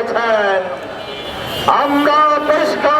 করেছেন। আমরা পরিষ্কার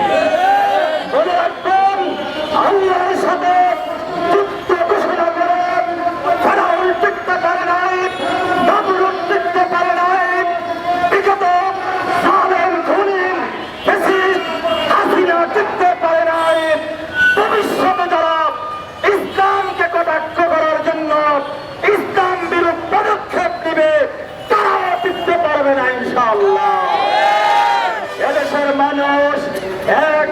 মানুষ এক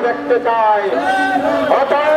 দেখতে চাই। অতএব